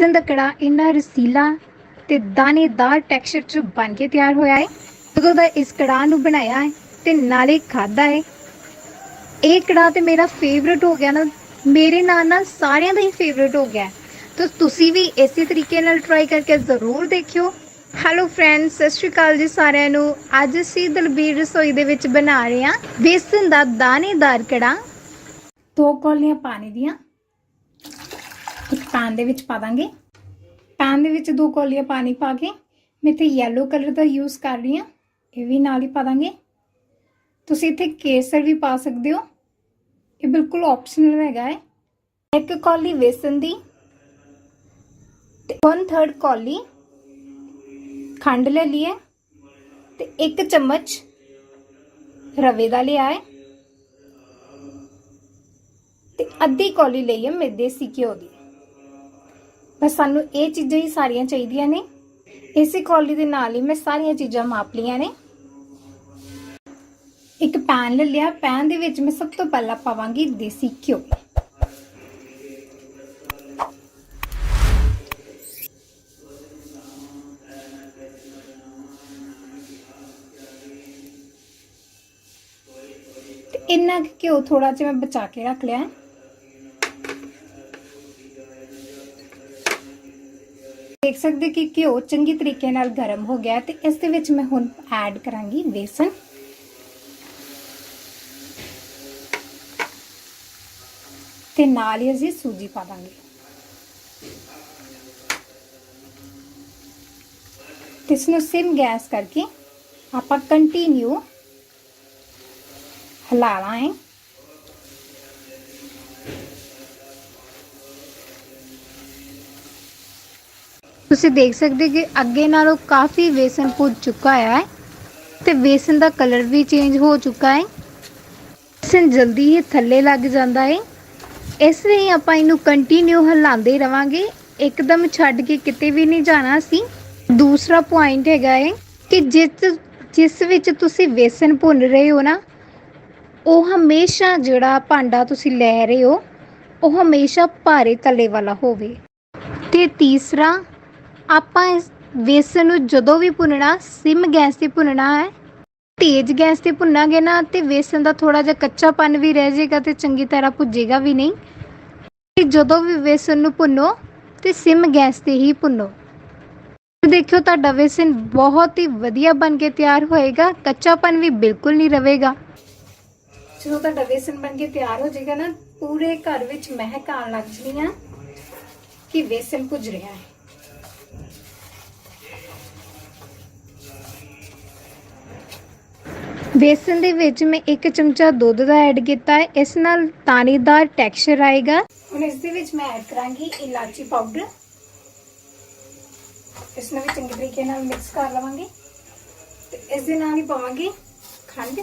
ਵੇਸਣ ਦਾ ਕੜਾ ਇੰਨਾ ਰਸੀਲਾ ਤੇ ਦਾਣੇਦਾਰ ਟੈਕਸਚਰ ਚ ਬਣ ਕੇ ਤਿਆਰ ਹੋਇਆ ਹੈ। ਜਦੋਂ ਦਾ ਇਸ ਕੜਾ ਨੂੰ ਬਣਾਇਆ ਹੈ ਤੇ ਨਾਲੇ ਖਾਦਾ ਹੈ। ਇਹ ਕੜਾ ਤੇ ਮੇਰਾ ਫੇਵਰਿਟ ਹੋ ਗਿਆ ਨਾ, ਮੇਰੇ ਨਾਲ ਨਾਲ ਸਾਰਿਆਂ ਦਾ ਹੀ ਫੇਵਰਿਟ ਹੋ ਗਿਆ ਤਾਂ ਤੁਸੀਂ ਵੀ ਇਸੇ ਤਰੀਕੇ ਨਾਲ ਟਰਾਈ ਕਰਕੇ ਜ਼ਰੂਰ ਦੇਖਿਓ। ਹੈਲੋ ਫਰੈਂਡਸ ਸਤਿ ਸ਼੍ਰੀ ਅਕਾਲ ਜੀ ਸਾਰਿਆਂ ਨੂੰ। ਅੱਜ ਅਸੀਂ ਦਲਬੀਰ ਰਸੋਈ ਦੇ ਵਿੱਚ ਬਣਾ ਰਹੇ ਹਾਂ ਬੇਸਨ ਦਾ ਦਾਣੇਦਾਰ ਕੜਾ। ਦੋ ਕੌਲੀਆਂ ਪਾਣੀ ਦੀਆਂ। ਪੈਨ ਦੇ ਵਿੱਚ ਪਾ ਦਾਂਗੇ। ਪੈਨ ਦੇ ਵਿੱਚ ਦੋ ਕੌਲੀਆਂ ਪਾਣੀ ਪਾ ਕੇ ਮੈਂ ਇੱਥੇ ਯੈਲੋ ਕਲਰ ਦਾ ਯੂਜ਼ ਕਰ ਰਹੀ ਹਾਂ। ਇਹ ਵੀ ਨਾਲ ਹੀ ਪਾ ਦਾਂਗੇ। ਤੁਸੀਂ ਇੱਥੇ ਕੇਸਰ ਵੀ ਪਾ ਸਕਦੇ ਹੋ। ਇਹ ਬਿਲਕੁਲ ਆਪਸ਼ਨਲ ਹੈਗਾ ਹੈ। ਇੱਕ ਕੌਲੀ ਵੇਸਨ ਦੀ ਤੇ 1/3 ਕੌਲੀ ਖੰਡ ਲੈ ਲਈ ਹੈ ਤੇ ਇੱਕ ਚਮਚ ਰਵੇ ਦਾ ਲਿਆ ਹੈ। ਤੇ ਅੱਧੀ ਕੌਲੀ ਲਈ ਹੈ ਮੈਂ ਦੇਸੀ ਘਿਓ ਦੀ। ਬਸ ਸਾਨੂੰ ਇਹ ਚੀਜ਼ਾਂ ਹੀ ਸਾਰੀਆਂ ਚਾਹੀਦੀਆਂ ਨੇ। ਇਸੇ ਕੌਲੀ ਦੇ ਨਾਲ ਹੀ ਮੈਂ ਸਾਰੀਆਂ ਚੀਜ਼ਾਂ ਮਾਪ ਲਈਆਂ ਨੇ। ਇੱਕ ਪੈਨ ਲੈ ਲਿਆ। ਪੈਨ ਦੇ ਵਿੱਚ ਮੈਂ ਸਭ ਤੋਂ ਪਹਿਲਾਂ ਪਾਵਾਂਗੀ ਦੇਸੀ ਘਿਓ। ਤੇ ਇੰਨਾ ਘਿਓ ਥੋੜਾ ਜਿਹਾ ਮੈਂ ਬਚਾ ਕੇ ਰੱਖ ਲਿਆ ਹੈ ਦੇਖ ਸਕਦੇ ਕਿ ਘਿਓ ਚੰਗੀ ਤਰੀਕੇ ਨਾਲ ਗਰਮ ਹੋ ਗਿਆ ਹੈ ਤੇ ਇਸ ਦੇ ਵਿੱਚ ਮੈਂ ਹੁਣ ਐਡ ਕਰਾਂਗੀ ਬੇਸਨ ਤੇ ਨਾਲ ਹੀ ਅਸੀਂ ਸੂਜੀ ਪਾ ਦਾਂਗੇ। ਤੇ ਇਸ ਨੂੰ ਸਿਮ ਗੈਸ ਕਰਕੇ ਆਪਾਂ ਕੰਟੀਨਿਊ ਹਿਲਾਣਾ ਹੈ। ਤੁਸੀਂ ਦੇਖ ਸਕਦੇ ਕਿ ਅੱਗੇ ਨਾਲੋਂ ਕਾਫੀ ਵੇਸਨ ਭੁੱਜ ਚੁੱਕਾ ਹੈ ਤੇ ਵੇਸਨ ਦਾ ਕਲਰ ਵੀ ਚੇਂਜ ਹੋ ਚੁੱਕਾ ਹੈ। ਵੇਸਨ ਜਲਦੀ ਹੀ ਥੱਲੇ ਲੱਗ ਜਾਂਦਾ ਹੈ। ਇਸ ਲਈ ਆਪਾਂ ਇਹਨੂੰ ਕੰਟੀਨਿਊ ਹਿਲਾਉਂਦੇ ਰਵਾਂਗੇ। ਇੱਕਦਮ ਛੱਡ ਕੇ ਕਿਤੇ ਵੀ ਨਹੀਂ ਜਾਣਾ ਸੀ। ਦੂਸਰਾ ਪੁਆਇੰਟ ਹੈਗਾ ਹੈ ਕਿ ਜਿਸ ਜਿਸ ਵਿੱਚ ਤੁਸੀਂ ਵੇਸਨ ਭੁੰਨ ਰਹੇ ਹੋ ਨਾ, ਉਹ ਹਮੇਸ਼ਾ ਜਿਹੜਾ ਭਾਂਡਾ ਤੁਸੀਂ ਲੈ ਰਹੇ ਹੋ, ਉਹ ਹਮੇਸ਼ਾ ਭਾਰੇ ਤਲੇ ਵਾਲਾ ਹੋਵੇ। ਤੇ ਤੀਸਰਾ ਆਪਾਂ ਇਸ ਵੇਸਣ ਨੂੰ ਜਦੋਂ ਵੀ ਭੁੰਨਣਾ, ਸਿਮ ਗੈਸ ਤੇ ਭੁੰਨਣਾ ਹੈ, ਤੇਜ਼ ਗੈਸ ਤੇ ਭੁੰਨਾਂਗੇ ਨਾ, ਤੇ ਵੇਸਣ ਦਾ ਥੋੜਾ ਜਿਹਾ ਕੱਚਾਪਨ ਵੀ ਰਹਿ ਜਾਏਗਾ ਤੇ ਚੰਗੀ ਤਰ੍ਹਾਂ ਭੁੱਜੇਗਾ ਵੀ ਨਹੀਂ। ਤੇ ਜਦੋਂ ਵੀ ਵੇਸਣ ਨੂੰ ਭੁੰਨੋ, ਤੇ ਸਿਮ ਗੈਸ ਤੇ ਹੀ ਭੁੰਨੋ। ਦੇਖਿਓ, ਤੁਹਾਡਾ ਵੇਸਨ ਬਹੁਤ ਹੀ ਵਧੀਆ ਬਣ ਕੇ ਤਿਆਰ ਹੋਏਗਾ, ਕੱਚਾਪਨ ਵੀ ਬਿਲਕੁਲ ਨਹੀਂ ਰਹੇਗਾ ਜਦੋਂ ਤੁਹਾਡਾ ਵੇਸਣ ਬਣ ਕੇ ਤਿਆਰ ਹੋ ਜਾਏਗਾ ਨਾ, ਪੂਰੇ ਘਰ ਵਿੱਚ ਮਹਿਕ ਆਉਣ ਲੱਗ ਜਣੀ ਆ ਕਿ ਵੇਸਣ ਭੁੱਜ ਰਿਹਾ ਹੈ। ਬੇਸਨ ਦੇ ਵਿੱਚ ਮੈਂ ਇੱਕ ਚਮਚਾ ਦੁੱਧ ਦਾ ਐਡ ਕੀਤਾ ਹੈ। ਇਸ ਨਾਲ ਤਾਣੇਦਾਰ ਟੈਕਸਚਰ ਆਏਗਾ। ਹੁਣ ਇਸ ਦੇ ਵਿੱਚ ਮੈਂ ਐਡ ਕਰਾਂਗੀ ਇਲਾਚੀ ਪਾਊਡਰ। ਇਸ ਨੂੰ ਵੀ ਚੰਗੇ ਤਰੀਕੇ ਨਾਲ ਮਿਕਸ ਕਰ ਲਵਾਂਗੇ। ਤੇ ਇਸ ਦੇ ਨਾਲ ਹੀ ਪਾਵਾਂਗੇ ਖੰਡ।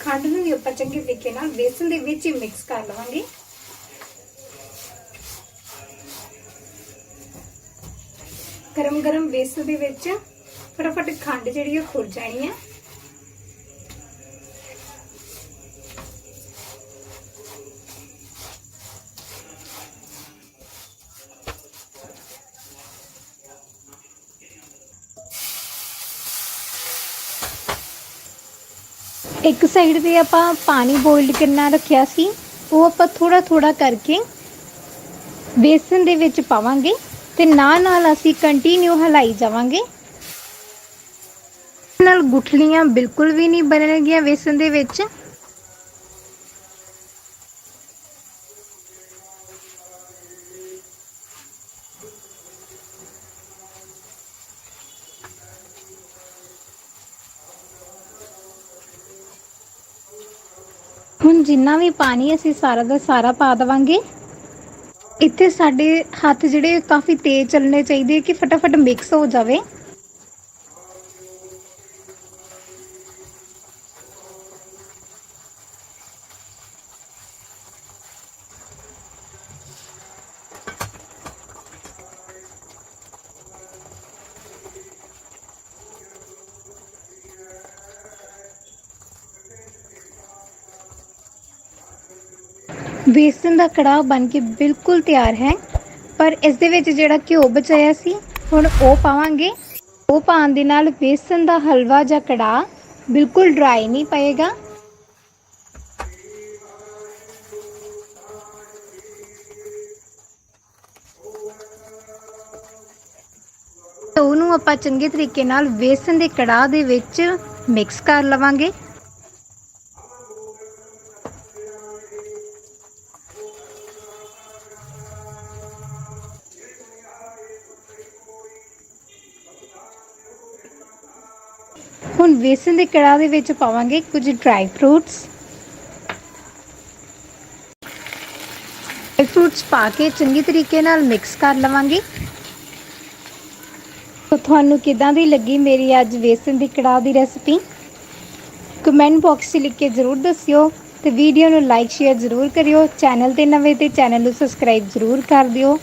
ਖੰਡ ਨੂੰ ਵੀ ਆਪਾਂ ਚੰਗੇ ਤਰੀਕੇ ਨਾਲ ਬੇਸਨ ਦੇ ਵਿੱਚ ਹੀ ਮਿਕਸ ਕਰ ਲਵਾਂਗੇ। ਗਰਮ ਗਰਮ ਬੇਸਨ ਦੇ ਵਿੱਚ ਫਟਾਫਟ ਖੰਡ ਜਿਹੜੀ ਉਹ ਖੁਰ ਜਾਣੀ ਹੈ ਇੱਕ ਸਾਈਡ ਤੇ ਆਪਾਂ ਪਾਣੀ ਬੋਇਲ ਕਰਨਾ ਰੱਖਿਆ ਸੀ, ਉਹ ਆਪਾਂ ਥੋੜਾ ਥੋੜਾ ਕਰਕੇ ਬੇਸਨ ਦੇ ਵਿੱਚ ਪਾਵਾਂਗੇ। ਤੇ ਨਾਲ ਨਾਲ ਅਸੀਂ ਕੰਟੀਨਿਊ ਹਲਾਈ ਜਾਵਾਂਗੇ। ਨਾਲ ਗੁਠਲੀਆਂ ਬਿਲਕੁਲ ਵੀ ਨਹੀਂ ਬਣਨਗੀਆਂ ਵੇਸਨ ਦੇ ਵਿੱਚ। ਹੁਣ ਜਿੰਨਾ ਵੀ ਪਾਣੀ ਅਸੀਂ ਸਾਰਾ ਦਾ ਸਾਰਾ ਪਾ ਦਵਾਂਗੇ। ਇੱਥੇ ਸਾਡੇ ਹੱਥ ਜਿਹੜੇ ਕਾਫੀ ਤੇਜ਼ ਚੱਲਣੇ ਚਾਹੀਦੇ ਕਿ ਫਟਾਫਟ ਮਿਕਸ ਹੋ ਜਾਵੇ। ਬੇਸਨ ਦਾ ਕੜਾਹ ਬਣ ਕੇ ਬਿਲਕੁਲ ਤਿਆਰ ਹੈ। ਪਰ ਇਸ ਦੇ ਵਿੱਚ ਜਿਹੜਾ ਘਿਓ ਬਚਾਇਆ ਸੀ, ਹੁਣ ਉਹ ਪਾਵਾਂਗੇ। ਉਹ ਪਾਉਣ ਦੇ ਨਾਲ ਬੇਸਨ ਦਾ ਹਲਵਾ ਜਾਂ ਕੜਾਹ ਬਿਲਕੁਲ ਡਰਾਈ ਨਹੀਂ ਪਏਗਾ। ਉਹਨੂੰ ਆਪਾਂ ਚੰਗੇ ਤਰੀਕੇ ਨਾਲ ਬੇਸਨ ਦੇ ਕੜਾਹ ਦੇ ਵਿੱਚ ਮਿਕਸ ਕਰ ਲਵਾਂਗੇ। ਹੁਣ ਬੇਸਨ ਦੇ ਕੜਾਹ ਦੇ ਵਿੱਚ ਪਾਵਾਂਗੇ ਕੁਝ ਡਰਾਈ ਫਰੂਟਸ ਡਰਾਈ ਫਰੂਟਸ ਪਾ ਕੇ ਚੰਗੀ ਤਰੀਕੇ ਨਾਲ ਮਿਕਸ ਕਰ ਲਵਾਂਗੇ। ਤਾਂ ਤੁਹਾਨੂੰ ਕਿਦਾਂ ਦੀ ਲੱਗੀ ਮੇਰੀ ਅੱਜ ਬੇਸਨ ਦੀ ਕੜਾਹ ਦੀ ਰੈਸਪੀ ਕਮੈਂਟ ਬਾਕਸ 'ਚ ਲਿਖ ਕੇ ਜ਼ਰੂਰ ਦੱਸਿਓ ਤੇ ਵੀਡੀਓ ਨੂੰ ਲਾਈਕ ਸ਼ੇਅਰ ਜ਼ਰੂਰ ਕਰਿਓ। ਚੈਨਲ ਤੇ ਨਵੇਂ ਤੇ ਚੈਨਲ ਨੂੰ ਸਬਸਕ੍ਰਾਈਬ ਜ਼ਰੂਰ ਕਰ ਦਿਓ।